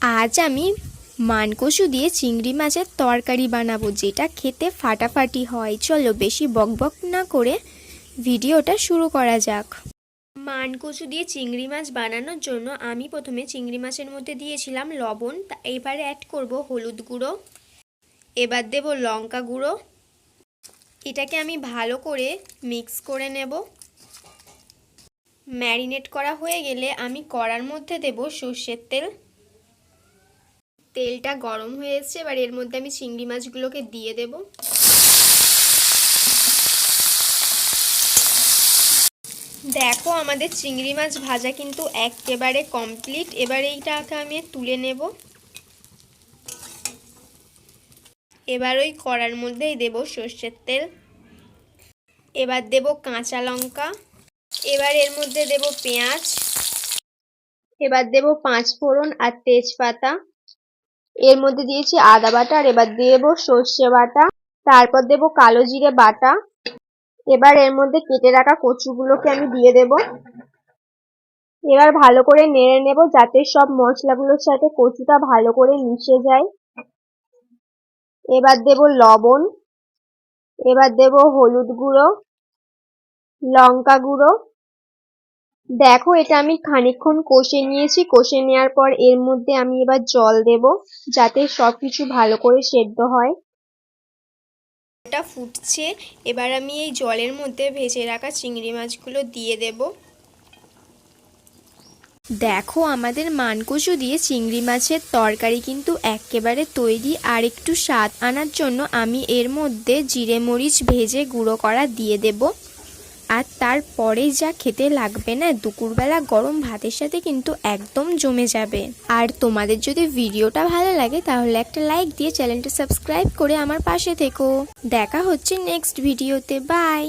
আজ আমি মানকসু দিয়ে চিংড়ি মাছের তরকারি বানাবো, যেটা খেতে ফাটাফাটি হয়। চলো বেশি বকবক না করে ভিডিওটা শুরু করা যাক। মানকসু দিয়ে চিংড়ি মাছ বানানোর জন্য আমি প্রথমে চিংড়ি মাছের মধ্যে দিয়েছিলাম লবণ, তা এবারে অ্যাড করব হলুদ গুঁড়ো, এবার দেব লঙ্কা গুঁড়ো। এটাকে আমি ভালো করে মিক্স করে নেব। ম্যারিনেট করা হয়ে গেলে আমি কড়ার মধ্যে দেব সর্ষের তেল। তেলটা গরম হয়ে এসছে, এবার এর মধ্যে আমি চিংড়ি মাছগুলোকে দিয়ে দেব। দেখো আমাদের চিংড়ি মাছ ভাজা কিন্তু একেবারে কমপ্লিট এবার এইটাকে আমি তুলে নেব। এবার ওই কড়ার মধ্যেই দেব সর্ষের তেল। এবার দেব কাঁচা লঙ্কা। এবার এর মধ্যে দেব পেঁয়াজ। এবার দেব পাঁচ ফোড়ন আর তেজপাতা। এর মধ্যে দিয়েছি আদা বাটা, আর এবার দিয়ে দেব সর্ষে বাটা, তারপর দেব কালো জিরে বাটা। এবার এর মধ্যে কেটে রাখা কচুগুলোকে আমি দিয়ে দেব। এবার ভালো করে নেড়ে নেব যাতে সব মশলাগুলোর সাথে কচুটা ভালো করে মিশে যায়। এবার দেব লবণ, এবার দেব হলুদ গুঁড়ো, লঙ্কা গুঁড়ো দেখো, এটা আমি খানিকক্ষণ কষে নিয়েছি। কষে নেওয়ার পর এর মধ্যে আমি এবার জল দেব, যাতে সব কিছু ভালো করে সেদ্ধ হয়। এটা ফুটছে। এবার আমি এই জলের মধ্যে ভেজে রাখা চিংড়ি মাছগুলো দিয়ে দেব। দেখো, আমাদের মানকচু দিয়ে চিংড়ি মাছের তরকারি কিন্তু একেবারে তৈরি। আর একটু স্বাদ আনার জন্য আমি এর মধ্যে জিরে মরিচ ভেজে গুঁড়ো করা দিয়ে দেব। আর তারপরে যা খেতে লাগবে না, দুপুরবেলা গরম ভাতের সাথে কিন্তু একদম জমে যাবে। আর তোমাদের যদি ভিডিওটা ভালো লাগে, তাহলে একটা লাইক দিয়ে চ্যানেলটা সাবস্ক্রাইব করে আমার পাশে থেকো। দেখা হচ্ছে নেক্সট ভিডিওতে বাই